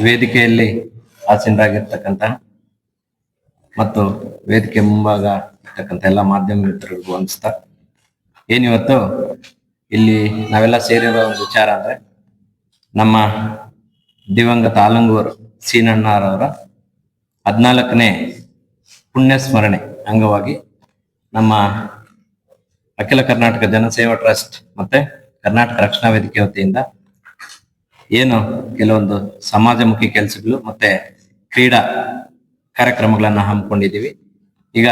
ವೇದಿಕೆಯಲ್ಲಿ ಆಸೀನರಾಗಿರ್ತಕ್ಕಂಥ ಮತ್ತು ವೇದಿಕೆ ಮುಂಭಾಗ ಇರ್ತಕ್ಕಂಥ ಎಲ್ಲ ಮಾಧ್ಯಮ ಮಿತ್ರರಿಗೂ ಅನಿಸ್ತ ಏನಿವತ್ತು ಇಲ್ಲಿ ನಾವೆಲ್ಲ ಸೇರಿರೋ ಒಂದು ವಿಚಾರ ಅಂದ್ರೆ ನಮ್ಮ ದಿವಂಗತ ಆಲಂಗೂರು ಸೀನಣ್ಣರವರ ಹದಿನಾಲ್ಕನೇ ಪುಣ್ಯ ಸ್ಮರಣೆ ಅಂಗವಾಗಿ ನಮ್ಮ ಅಖಿಲ ಕರ್ನಾಟಕ ಜನಸೇವಾ ಟ್ರಸ್ಟ್ ಮತ್ತೆ ಕರ್ನಾಟಕ ರಕ್ಷಣಾ ವೇದಿಕೆ ವತಿಯಿಂದ ಏನು ಕೆಲವೊಂದು ಸಮಾಜಮುಖಿ ಕೆಲಸಗಳು ಮತ್ತೆ ಕ್ರೀಡಾ ಕಾರ್ಯಕ್ರಮಗಳನ್ನ ಹಮ್ಮಿಕೊಂಡಿದೀವಿ ಈಗ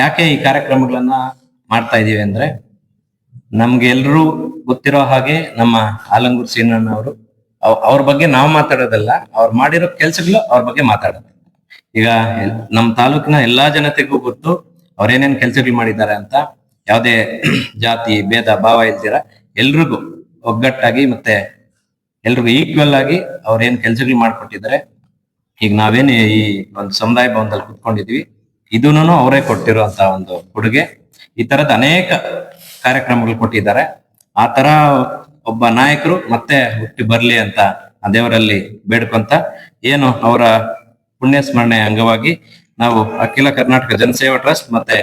ಯಾಕೆ ಈ ಕಾರ್ಯಕ್ರಮಗಳನ್ನ ಮಾಡ್ತಾ ಇದೀವಿ ಅಂದ್ರೆ ನಮ್ಗೆ ಎಲ್ರೂ ಗೊತ್ತಿರೋ ಹಾಗೆ ನಮ್ಮ ಆಲಂಗೂರ್ ಸೀನಣ್ಣ ಅವರು ಅವ್ರ ಬಗ್ಗೆ ನಾವು ಮಾತಾಡೋದಲ್ಲ, ಅವ್ರು ಮಾಡಿರೋ ಕೆಲ್ಸಗಳು ಅವ್ರ ಬಗ್ಗೆ ಮಾತಾಡೋದು. ಈಗ ನಮ್ಮ ತಾಲೂಕಿನ ಎಲ್ಲಾ ಜನತೆಗೂ ಗೊತ್ತು ಅವ್ರೇನೇನ್ ಕೆಲ್ಸಗಳು ಮಾಡಿದ್ದಾರೆ ಅಂತ. ಯಾವುದೇ ಜಾತಿ, ಭೇದ, ಭಾವ ಇಲ್ದಿರ ಎಲ್ರಿಗೂ ಒಗ್ಗಟ್ಟಾಗಿ ಮತ್ತೆ ಎಲ್ರಿಗೂ ಈಕ್ವಲ್ ಆಗಿ ಅವ್ರೇನ್ ಕೆಲ್ಸಗಳು ಮಾಡ್ಕೊಟ್ಟಿದ್ದಾರೆ. ಈಗ ನಾವೇನು ಈ ಒಂದು ಸಮುದಾಯ ಭವನದಲ್ಲಿ ಕುತ್ಕೊಂಡಿದ್ವಿ. ಇದನ್ನು ಅವರೇ ಕೊಟ್ಟಿರುವಂತ ಒಂದು ಕೊಡುಗೆ. ಈ ತರದ ಅನೇಕ ಕಾರ್ಯಕ್ರಮಗಳು ಕೊಟ್ಟಿದ್ದಾರೆ. ಆ ತರ ಒಬ್ಬ ನಾಯಕರು ಮತ್ತೆ ಹುಟ್ಟಿ ಬರ್ಲಿ ಅಂತ ಆ ದೇವರಲ್ಲಿ ಬೇಡ್ಕೊಂತ ಏನು ಅವರ ಪುಣ್ಯ ಸ್ಮರಣೆ ಅಂಗವಾಗಿ ನಾವು ಅಖಿಲ ಕರ್ನಾಟಕ ಜನಸೇವಾ ಟ್ರಸ್ಟ್ ಮತ್ತೆ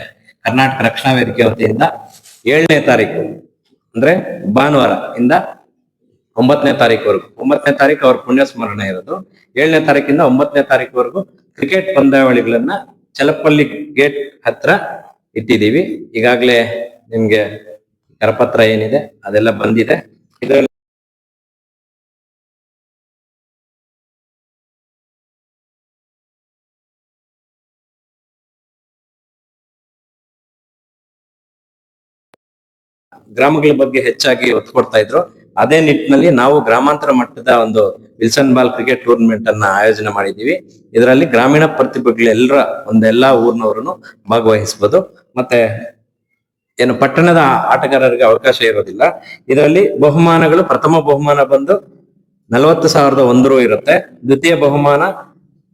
ಕರ್ನಾಟಕ ರಕ್ಷಣಾ ವೇದಿಕೆ ವತಿಯಿಂದ ಏಳನೇ ತಾರೀಕು, ಅಂದ್ರೆ ಭಾನುವಾರ ಇಂದ ಒಂಬತ್ತನೇ ತಾರೀಕುವರೆಗೂ. ಒಂಬತ್ತನೇ ತಾರೀಕು ಅವ್ರ ಪುಣ್ಯ ಸ್ಮರಣೆ ಇರೋದು. ಏಳನೇ ತಾರೀಕಿಂದ ಒಂಬತ್ತನೇ ತಾರೀಕುವರೆಗೂ ಕ್ರಿಕೆಟ್ ಪಂದ್ಯಾವಳಿಗಳನ್ನ ಚಲಪಲ್ಲಿ ಗೇಟ್ ಹತ್ರ ಇಟ್ಟಿದೀವಿ ಈಗಾಗಲೇ ನಿಮ್ಗೆ ಕರಪತ್ರ ಏನಿದೆ ಅದೆಲ್ಲ ಬಂದಿದೆ. ಇದರಲ್ಲಿ ಗ್ರಾಮಗಳ ಬಗ್ಗೆ ಹೆಚ್ಚಾಗಿ ಒತ್ತು ಕೊಡ್ತಾ ಇದ್ರು. ಅದೇ ನಿಟ್ಟಿನಲ್ಲಿ ನಾವು ಗ್ರಾಮಾಂತರ ಮಟ್ಟದ ಒಂದು ವಿಲ್ಸನ್ ಬಾಲ್ ಕ್ರಿಕೆಟ್ ಟೂರ್ನಮೆಂಟ್ ಅನ್ನ ಆಯೋಜನೆ ಮಾಡಿದೀವಿ. ಇದರಲ್ಲಿ ಗ್ರಾಮೀಣ ಪ್ರತಿಭೆಗಳೆಲ್ಲರ ಒಂದೆಲ್ಲಾ ಊರಿನವರನ್ನು ಭಾಗವಹಿಸಬಹುದು ಮತ್ತೆ ಏನು ಪಟ್ಟಣದ ಆಟಗಾರರಿಗೆ ಅವಕಾಶ ಇರೋದಿಲ್ಲ. ಇದರಲ್ಲಿ ಬಹುಮಾನಗಳು, ಪ್ರಥಮ ಬಹುಮಾನ ಬಂದು ನಲವತ್ತು ಸಾವಿರದ ಒಂದು ರು ಇರುತ್ತೆ. ದ್ವಿತೀಯ ಬಹುಮಾನ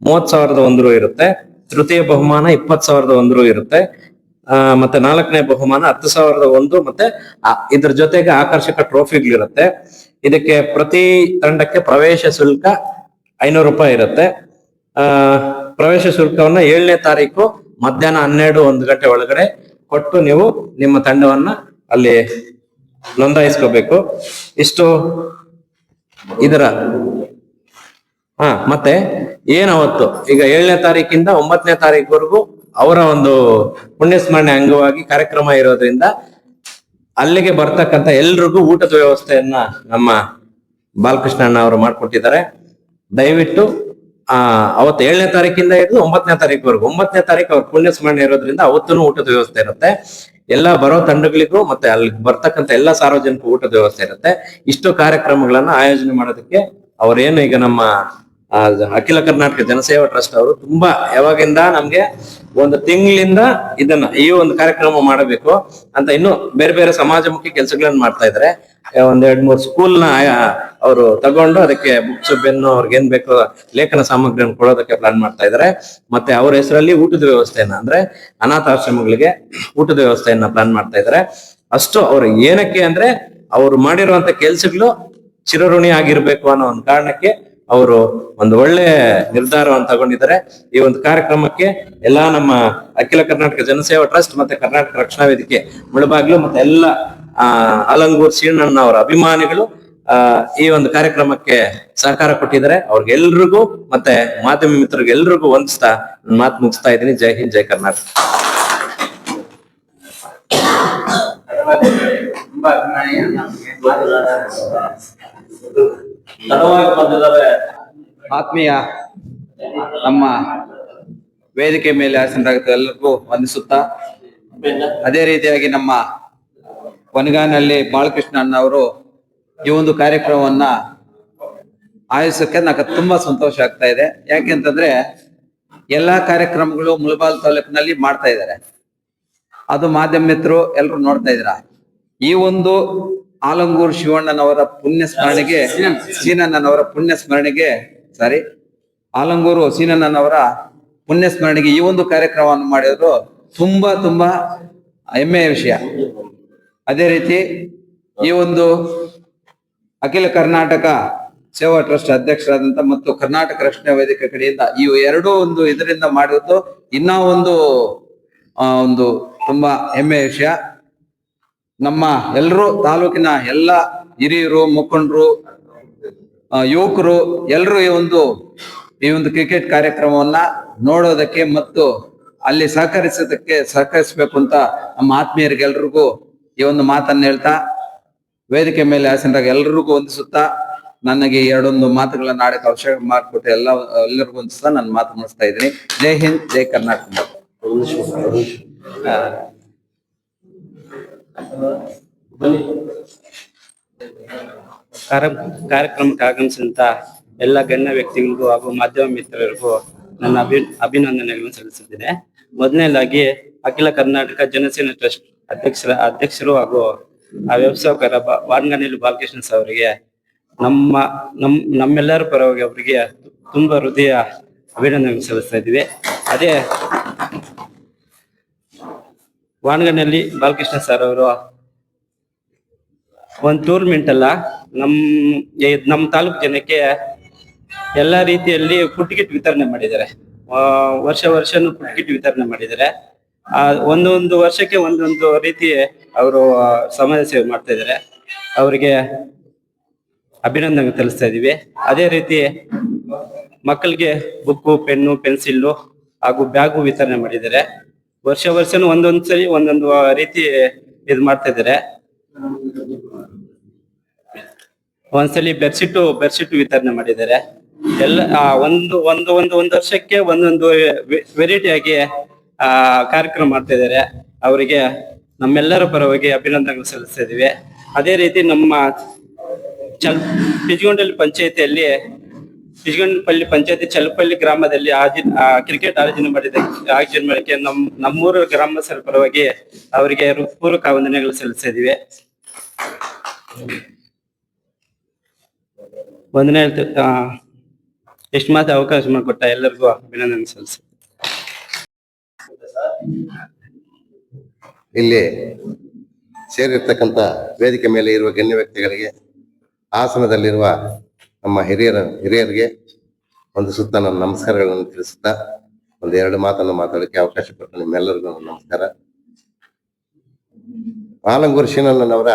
ಮೂವತ್ ಸಾವಿರದ ಒಂದು ರು ಇರುತ್ತೆ. ತೃತೀಯ ಬಹುಮಾನ ಇಪ್ಪತ್ತು ಸಾವಿರದ ಒಂದು ರು ಇರುತ್ತೆ. ಮತ್ತೆ ನಾಲ್ಕನೇ ಬಹುಮಾನ ಹತ್ತು ಸಾವಿರದ ಒಂದು, ಮತ್ತೆ ಇದ್ರ ಜೊತೆಗೆ ಆಕರ್ಷಕ ಟ್ರೋಫಿಗಳಿರುತ್ತೆ. ಇದಕ್ಕೆ ಪ್ರತಿ ತಂಡಕ್ಕೆ ಪ್ರವೇಶ ಶುಲ್ಕ ಐನೂರು ರೂಪಾಯಿ ಇರುತ್ತೆ. ಆ, ಪ್ರವೇಶ ಶುಲ್ಕವನ್ನ ಏಳನೇ ತಾರೀಕು ಮಧ್ಯಾಹ್ನ ಹನ್ನೆರಡು ಒಂದು ಗಂಟೆ ಒಳಗಡೆ ಕೊಟ್ಟು ನೀವು ನಿಮ್ಮ ತಂಡವನ್ನ ಅಲ್ಲಿ ನೋಂದಾಯಿಸ್ಕೋಬೇಕು. ಇಷ್ಟು ಇದರ, ಹಾ, ಮತ್ತೆ, ಏನ್ ಅವತ್ತು ಈಗ ಏಳನೇ ತಾರೀಕಿಂದ ಒಂಬತ್ತನೇ ತಾರೀಕುವರೆಗೂ ಅವರ ಒಂದು ಪುಣ್ಯ ಸ್ಮರಣೆ ಅಂಗವಾಗಿ ಕಾರ್ಯಕ್ರಮ ಇರೋದ್ರಿಂದ ಅಲ್ಲಿಗೆ ಬರ್ತಕ್ಕಂತ ಎಲ್ರಿಗೂ ಊಟದ ವ್ಯವಸ್ಥೆಯನ್ನ ನಮ್ಮ ಬಾಲಕೃಷ್ಣ ಅಣ್ಣ ಅವರು ಮಾಡ್ಕೊಟ್ಟಿದ್ದಾರೆ. ದಯವಿಟ್ಟು, ಆ, ಅವತ್ತು ಏಳನೇ ತಾರೀಕಿಂದ ಹಿಡಿದು ಒಂಬತ್ತನೇ ತಾರೀಕುವರೆಗೂ, ಒಂಬತ್ತನೇ ತಾರೀಕು ಅವ್ರ ಪುಣ್ಯ ಸ್ಮರಣೆ ಇರೋದ್ರಿಂದ ಅವತ್ತೂ ಊಟದ ವ್ಯವಸ್ಥೆ ಇರುತ್ತೆ. ಎಲ್ಲ ಬರೋ ತಂಡಗಳಿಗೂ ಮತ್ತೆ ಅಲ್ಲಿ ಬರ್ತಕ್ಕಂಥ ಎಲ್ಲ ಸಾರ್ವಜನಿಕ ಊಟದ ವ್ಯವಸ್ಥೆ ಇರುತ್ತೆ. ಇಷ್ಟು ಕಾರ್ಯಕ್ರಮಗಳನ್ನ ಆಯೋಜನೆ ಮಾಡೋದಕ್ಕೆ ಅವ್ರೇನು ಈಗ ನಮ್ಮ ಅಖಿಲ ಕರ್ನಾಟಕ ಜನಸೇವಾ ಟ್ರಸ್ಟ್ ಅವರು ತುಂಬಾ ಯಾವಾಗಿಂದ ನಮ್ಗೆ ಒಂದು ತಿಂಗಳಿಂದ ಇದನ್ನ ಈ ಒಂದು ಕಾರ್ಯಕ್ರಮ ಮಾಡಬೇಕು ಅಂತ ಇನ್ನು ಬೇರೆ ಬೇರೆ ಸಮಾಜಮುಖಿ ಕೆಲಸಗಳನ್ನ ಮಾಡ್ತಾ ಇದ್ದಾರೆ ಆ, ಒಂದ್ ಎರಡ್ ಮೂರ್ ಸ್ಕೂಲ್ನ ಅವರು ತಗೊಂಡು ಅದಕ್ಕೆ ಬುಕ್ಸ್ ಬೆನ್ನು ಅವ್ರಿಗೆ ಏನ್ ಬೇಕೋ ಲೇಖನ ಸಾಮಗ್ರಿಯನ್ನು ಕೊಡೋದಕ್ಕೆ ಪ್ಲಾನ್ ಮಾಡ್ತಾ ಇದಾರೆ. ಮತ್ತೆ ಅವ್ರ ಹೆಸರಲ್ಲಿ ಊಟದ ವ್ಯವಸ್ಥೆಯನ್ನ ಅಂದ್ರೆ ಅನಾಥಾಶ್ರಮಗಳಿಗೆ ಊಟದ ವ್ಯವಸ್ಥೆಯನ್ನ ಪ್ಲಾನ್ ಮಾಡ್ತಾ ಇದಾರೆ. ಅಷ್ಟು ಅವ್ರು ಏನಕ್ಕೆ ಅಂದ್ರೆ ಅವ್ರು ಮಾಡಿರುವಂತ ಕೆಲ್ಸಗಳು ಚಿರಋಣಿ ಆಗಿರ್ಬೇಕು ಅನ್ನೋ ಒಂದು ಕಾರಣಕ್ಕೆ ಅವರು ಒಂದು ಒಳ್ಳೆ ನಿರ್ಧಾರವನ್ನು ತಗೊಂಡಿದ್ದಾರೆ. ಈ ಒಂದು ಕಾರ್ಯಕ್ರಮಕ್ಕೆ ಎಲ್ಲಾ ನಮ್ಮ ಅಖಿಲ ಕರ್ನಾಟಕ ಜನಸೇವಾ ಟ್ರಸ್ಟ್ ಮತ್ತೆ ಕರ್ನಾಟಕ ರಕ್ಷಣಾ ವೇದಿಕೆ ಮುಳಬಾಗ್ಲು ಮತ್ತೆ ಎಲ್ಲ ಅಲಂಗೂರ್ ಶ್ರೀಣ್ಣ ಅವರ ಅಭಿಮಾನಿಗಳು ಈ ಒಂದು ಕಾರ್ಯಕ್ರಮಕ್ಕೆ ಸಹಕಾರ ಕೊಟ್ಟಿದ್ದಾರೆ. ಅವ್ರಿಗೆಲ್ರಿಗೂ ಮತ್ತೆ ಮಾಧ್ಯಮ ಮಿತ್ರರಿಗೆ ಎಲ್ರಿಗೂ ವಂದಿಸ್ತಾ ಮಾತು ಮುಗಿಸ್ತಾ ಇದ್ದೀನಿ. ಜೈ ಹಿಂದ್, ಜೈ ಕರ್ನಾಟಕ. ತುಂಬಾ ಬಂದಿದ್ದಾರೆ. ಆತ್ಮೀಯ ನಮ್ಮ ವೇದಿಕೆ ಮೇಲೆ ಆಸನರಾಗುತ್ತೆ ಎಲ್ಲರಿಗೂ ವಂದಿಸುತ್ತಾ, ಅದೇ ರೀತಿಯಾಗಿ ನಮ್ಮ ವನಗಾನಲ್ಲಿ ಬಾಲಕೃಷ್ಣ ಅಣ್ಣವರು ಈ ಒಂದು ಕಾರ್ಯಕ್ರಮವನ್ನ ಆಯೋಜಿಸಕ್ಕೆ ನಾಕ ತುಂಬಾ ಸಂತೋಷ ಆಗ್ತಾ ಇದೆ. ಯಾಕೆಂತಂದ್ರೆ ಎಲ್ಲಾ ಕಾರ್ಯಕ್ರಮಗಳು ಮುಳಬಾಲ್ ತಾಲೂಕಿನಲ್ಲಿ ಮಾಡ್ತಾ ಇದ್ದಾರೆ. ಅದು ಮಾಧ್ಯಮ ಮಿತ್ರರು ಎಲ್ಲರೂ ನೋಡ್ತಾ ಇದ್ರ ಈ ಒಂದು ಆಲಂಗೂರು ಶಿವಣ್ಣನವರ ಪುಣ್ಯ ಸ್ಮರಣೆಗೆ, ಸೀನಣ್ಣನವರ ಪುಣ್ಯ ಸ್ಮರಣೆಗೆ ಸಾರಿ ಆಲಂಗೂರು ಸೀನಣ್ಣನವರ ಪುಣ್ಯ ಸ್ಮರಣೆಗೆ ಈ ಒಂದು ಕಾರ್ಯಕ್ರಮವನ್ನು ಮಾಡಿದ್ರು ತುಂಬಾ ತುಂಬಾ ಹೆಮ್ಮೆಯ ವಿಷಯ. ಅದೇ ರೀತಿ ಈ ಒಂದು ಅಖಿಲ ಕರ್ನಾಟಕ ಸೇವಾ ಟ್ರಸ್ಟ್ ಅಧ್ಯಕ್ಷರಾದಂತ ಮತ್ತು ಕರ್ನಾಟಕ ರಕ್ಷಣಾ ವೇದಿಕೆ ಕಡೆಯಿಂದ ಈ ಎರಡೂ ಒಂದು ಇದರಿಂದ ಮಾಡಿದ್ದು ಇನ್ನೂ ಒಂದು ಒಂದು ತುಂಬಾ ಹೆಮ್ಮೆಯ ವಿಷಯ. ನಮ್ಮ ಎಲ್ಲರೂ ತಾಲೂಕಿನ ಎಲ್ಲ ಹಿರಿಯರು ಮುಖಂಡರು ಯುವಕರು ಎಲ್ಲರೂ ಈ ಒಂದು ಈ ಒಂದು ಕ್ರಿಕೆಟ್ ಕಾರ್ಯಕ್ರಮವನ್ನ ನೋಡೋದಕ್ಕೆ ಮತ್ತು ಅಲ್ಲಿ ಸಹಕರಿಸೋದಕ್ಕೆ ಸಹಕರಿಸಬೇಕು ಅಂತ ನಮ್ಮ ಆತ್ಮೀಯರಿಗೆಲ್ರಿಗೂ ಈ ಒಂದು ಮಾತನ್ನ ಹೇಳ್ತಾ ವೇದಿಕೆ ಮೇಲೆ ಆಸನರಾಗ ಎಲ್ಲರಿಗೂ ಹೊಂದಿಸುತ್ತಾ ನನಗೆ ಎರಡೊಂದು ಮಾತುಗಳನ್ನ ಆಡಕ್ಕೆ ಅವಶ್ಯಕ ಮಾಡಿಕೊಟ್ಟು ಎಲ್ಲ ಎಲ್ಲರಿಗೂ ಹೊಂದಿಸ್ತಾ ನಾನು ಮಾತು ಮುಗಿಸ್ತಾ ಇದ್ದೀನಿ. ಜೈ ಹಿಂದ್ ಜೈ ಕರ್ನಾಟಕ. ಕಾರ್ಯಕ್ರಮಕ್ಕೆ ಆಗಮಿಸಿದಂತ ಎಲ್ಲ ಗಣ್ಯ ವ್ಯಕ್ತಿಗಳಿಗೂ ಹಾಗೂ ಮಾಧ್ಯಮ ಮಿತ್ರರಿಗೂ ನನ್ನ ಅಭಿ ಅಭಿನಂದನೆಗಳನ್ನು ಸಲ್ಲಿಸುತ್ತೇನೆ ಮೊದಲನೇದಾಗಿ, ಅಖಿಲ ಕರ್ನಾಟಕ ಜನಸೇನೆ ಟ್ರಸ್ಟ್ ಅಧ್ಯಕ್ಷರ ಅಧ್ಯಕ್ಷರು ಹಾಗೂ ಬ- ವಾರ್ಗನೇಲಿ ಬಾಲಕೃಷ್ಣ ಸರ್ ಅವರಿಗೆ ನಮ್ಮ ನಮ್ ನಮ್ಮೆಲ್ಲರ ಪರವಾಗಿ ಅವರಿಗೆ ತುಂಬಾ ಹೃದಯ ಅಭಿನಂದನೆ ಸಲ್ಲಿಸ್ತಾ ಇದ್ದೀವಿ. ಅದೇ ವಾಣಗನಲ್ಲಿ ಬಾಲಕೃಷ್ಣ ಸರ್ ಅವರು. ಒಂದು ಟೂರ್ನಮೆಂಟ್ ಅಲ್ಲ, ನಮ್ ನಮ್ಮ ನಮ್ ತಾಲೂಕು ಜನಕ್ಕೆ ಎಲ್ಲ ರೀತಿಯಲ್ಲಿ ಫುಡ್ ವಿತರಣೆ ಮಾಡಿದ್ದಾರೆ. ವರ್ಷ ವರ್ಷನೂ ಫುಡ್ ವಿತರಣೆ ಮಾಡಿದ್ದಾರೆ. ಒಂದೊಂದು ವರ್ಷಕ್ಕೆ ಒಂದೊಂದು ರೀತಿ ಅವರು ಸಮಾಜ ಸೇವೆ ಮಾಡ್ತಾ ಇದ್ದಾರೆ. ಅವರಿಗೆ ಅಭಿನಂದನೆ ತಿಳಿಸ್ತಾ ಇದೀವಿ ಅದೇ ರೀತಿ ಮಕ್ಕಳಿಗೆ ಬುಕ್ಕು, ಪೆನ್ನು, ಪೆನ್ಸಿಲ್ಲು ಹಾಗೂ ಬ್ಯಾಗು ವಿತರಣೆ ಮಾಡಿದ್ದಾರೆ. ವರ್ಷ ವರ್ಷನು ಒಂದೊಂದ್ ಸರಿ, ಒಂದೊಂದು ರೀತಿ ಇದ್ ಮಾಡ್ತಾ ಇದಾರೆ ಒಂದ್ಸಲಿ ಬೆಡ್ಶೀಟ್ ಬೆಡ್ಶೀಟ್ ವಿತರಣೆ ಮಾಡಿದ್ದಾರೆ. ಎಲ್ಲ ಒಂದು ಒಂದು ಒಂದು ಒಂದು ವರ್ಷಕ್ಕೆ ಒಂದೊಂದು ವೆರೈಟಿ ಆಗಿ, ಆ, ಕಾರ್ಯಕ್ರಮ ಮಾಡ್ತಾ ಇದ್ದಾರೆ ಅವರಿಗೆ ನಮ್ಮೆಲ್ಲರ ಪರವಾಗಿ ಅಭಿನಂದನೆಗಳು ಸಲ್ಲಿಸ್ತಾ ಇದೀವಿ. ಅದೇ ರೀತಿ ನಮ್ಮ ಚಲ್ ಪಿಜಗೊಂಡಲ್ಲಿ ಪಂಚಾಯತಿಯಲ್ಲಿ ಪಿಜಗೊಂಡಪಲ್ಲಿ ಪಂಚಾಯತಿ ಚಲಪಲ್ಲಿ ಗ್ರಾಮದಲ್ಲಿ ಆಜಿ ಕ್ರಿಕೆಟ್ ಆಯೋಜನೆ ಮಾಡಿದ ಆಯೋಜನೆ ಮಾಡಿಕೆ ನಮ್, ನಮ್ಮೂರು ಗ್ರಾಮಸ್ಥರ ಪರವಾಗಿ ಅವರಿಗೆ ಪೂರ್ವಕ ವಂದನೆಗಳು ಸಲ್ಲಿಸಿದಿವೆ ವಂದನೆ ಎಷ್ಟು ಮಾತ್ರ ಅವಕಾಶ ಮಾಡಿಕೊಟ್ಟ ಎಲ್ಲರಿಗೂ ಅಭಿನಂದನೆ ಸಲ್ಲಿಸಿ. ಇಲ್ಲಿ ಸೇರಿರ್ತಕ್ಕಂಥ ವೇದಿಕೆ ಮೇಲೆ ಇರುವ ಗಣ್ಯ ವ್ಯಕ್ತಿಗಳಿಗೆ ಆಸನದಲ್ಲಿರುವ ನಮ್ಮ ಹಿರಿಯರ, ಹಿರಿಯರಿಗೆ ಒಂದು ಸುತ್ತ ನನ್ನ ನಮಸ್ಕಾರಗಳನ್ನು ತಿಳಿಸುತ್ತಾ ಒಂದು ಎರಡು ಮಾತನ್ನು ಮಾತಾಡಕ್ಕೆ ಅವಕಾಶ ಕೊಟ್ಟ ನಿಮ್ಮೆಲ್ಲರಿಗೂ ನನ್ನ ನಮಸ್ಕಾರ. ಆಲಂಗೂರು ಶೀನಣ್ಣನವರ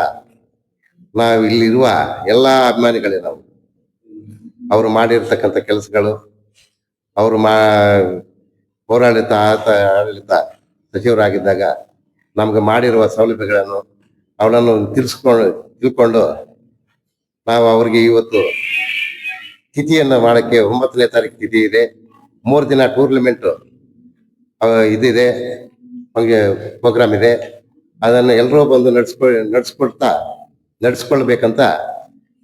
ನಾವು ಇಲ್ಲಿರುವ ಎಲ್ಲಾ ಅಭಿಮಾನಿಗಳೇ ನಾವು. ಅವರು ಮಾಡಿರ್ತಕ್ಕಂಥ ಕೆಲಸಗಳು, ಅವರು ಮಾ ಹೋರಾಡಿತ ಆತ, ಆಡಳಿತ ಸಚಿವರಾಗಿದ್ದಾಗ ನಮ್ಗೆ ಮಾಡಿರುವ ಸೌಲಭ್ಯಗಳನ್ನು ಅವನನ್ನು ತಿಳಿಸ್ಕೊಂಡು, ತಿಳ್ಕೊಂಡು ನಾವು ಅವರಿಗೆ ಇವತ್ತು ತಿಥಿಯನ್ನ ಮಾಡೋಕ್ಕೆ ಒಂಬತ್ತನೇ ತಾರೀಕು ತಿಥಿ ಇದೆ. ಮೂರು ದಿನ ಟೂರ್ನಮೆಂಟು ಇದಿದೆ. ಹಂಗೆ ಪ್ರೋಗ್ರಾಮ್ ಇದೆ. ಅದನ್ನು ಎಲ್ಲರೂ ಬಂದು ನಡೆಸ್ಕೊ ನಡೆಸ್ಕೊಡ್ತಾ ನಡೆಸ್ಕೊಳ್ಬೇಕಂತ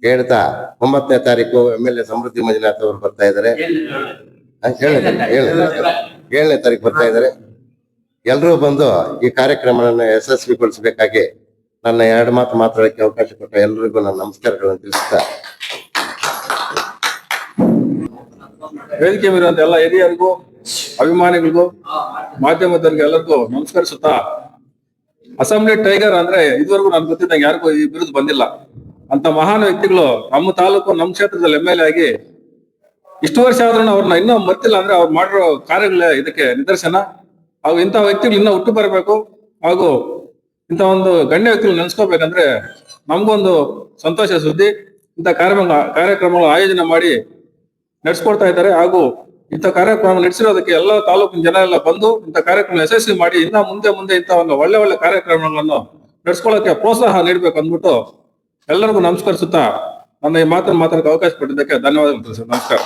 ಹೇಳ್ತಾ ಒಂಬತ್ತನೇ ತಾರೀಕು M L A Samruddhi Manjunath ಅವರು ಬರ್ತಾ ಇದ್ದಾರೆ. ಏಳನೇ ಏಳನೇ ತಾರೀಕು. ಬರ್ತಾ ಇದ್ದಾರೆ. ಎಲ್ಲರೂ ಬಂದು ಈ ಕಾರ್ಯಕ್ರಮವನ್ನು ಯಶಸ್ವಿಗೊಳಿಸಬೇಕಾಗಿ ನನ್ನ ಎರಡು ಮಾತು ಮಾತಾಡೋಕ್ಕೆ ಅವಕಾಶ ಕೊಟ್ಟ ಎಲ್ಲರಿಗೂ ನನ್ನ ನಮಸ್ಕಾರಗಳನ್ನು ತಿಳಿಸ್ತಾ ವೇದಿಕೆ ಮೇಲಿರುವಂತ ಎಲ್ಲ ಹಿರಿಯರಿಗೂ, ಅಭಿಮಾನಿಗಳಿಗೂ, ಮಾಧ್ಯಮದವರಿಗೆ ಎಲ್ಲರಿಗೂ ನಮಸ್ಕರಿಸುತ್ತಾ, ಅಸೆಂಬ್ಲಿ ಟೈಗರ್ ಅಂದ್ರೆ ಇದುವರೆಗೂ ನನ್ ಗೊತ್ತಿದ್ದಂಗೆ ಯಾರಿಗೂ ಈ ಬಿರುದು ಬಂದಿಲ್ಲ. ಅಂತ ಮಹಾನ್ ವ್ಯಕ್ತಿಗಳು ನಮ್ಮ ತಾಲೂಕು, ನಮ್ಮ ಕ್ಷೇತ್ರದಲ್ಲಿ ಎಂ ಎಲ್ ಎ ಆಗಿ ಇಷ್ಟು ವರ್ಷ ಆದ್ರೂ ಅವ್ರನ್ನ ಇನ್ನೂ ಮರ್ತಿಲ್ಲ ಅಂದ್ರೆ ಅವ್ರು ಮಾಡಿರೋ ಕಾರ್ಯಗಳ ಇದಕ್ಕೆ ನಿದರ್ಶನ. ಹಾಗೂ ಇಂಥ ವ್ಯಕ್ತಿಗಳು ಇನ್ನೂ ಹುಟ್ಟು ಬರಬೇಕು. ಹಾಗೂ ಇಂಥ ಒಂದು ಗಣ್ಯ ವ್ಯಕ್ತಿಗಳು ನೆನೆಸ್ಕೋಬೇಕಂದ್ರೆ ನಮಗೊಂದು ಸಂತೋಷ ಸುದ್ದಿ. ಇಂಥ ಕಾರ್ಯಕ್ರಮ ಕಾರ್ಯಕ್ರಮಗಳು ಆಯೋಜನೆ ಮಾಡಿ ನಡೆಸ್ಕೊಡ್ತಾ ಇದ್ದಾರೆ. ಹಾಗೂ ಇಂಥ ಕಾರ್ಯಕ್ರಮ ನಡೆಸಿರೋದಕ್ಕೆ ಎಲ್ಲ ತಾಲೂಕಿನ ಜನ ಎಲ್ಲ ಬಂದು ಇಂಥ ಕಾರ್ಯಕ್ರಮ ಯಶಸ್ವಿ ಮಾಡಿ ಇನ್ನ ಮುಂದೆ ಮುಂದೆ ಇಂಥ ಒಂದು ಒಳ್ಳೆ ಒಳ್ಳೆ ಕಾರ್ಯಕ್ರಮಗಳನ್ನು ನಡೆಸ್ಕೊಳ್ಳೋಕೆ ಪ್ರೋತ್ಸಾಹ ನೀಡಬೇಕು ಅಂದ್ಬಿಟ್ಟು ಎಲ್ಲರಿಗೂ ನಮಸ್ಕರಿಸುತ್ತಾ ನನ್ನ ಈ ಮಾತನ್ನು ಮಾತಾಡಕ್ಕೆ ಅವಕಾಶ ಕೊಟ್ಟಿದ್ದಕ್ಕೆ ಧನ್ಯವಾದಗಳು ಸರ್. ನಮಸ್ಕಾರ.